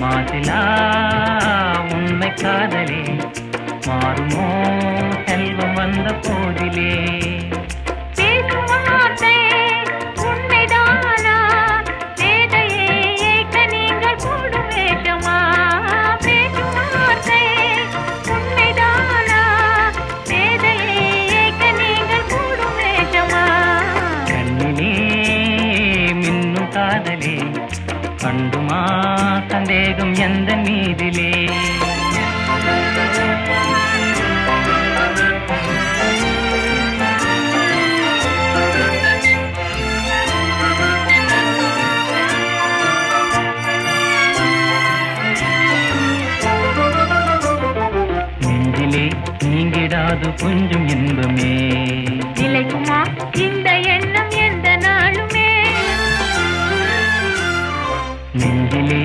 மாசிலா உண்மை காதலே. மாறுமோ செல்வம் வந்த போதிலே. காதலே. கண்டுமா சந்தேகம் எந்த மீதிலே? நெஞ்சிலே நீங்கிடாது கொஞ்சம் இன்பமே. நெஞ்சிலே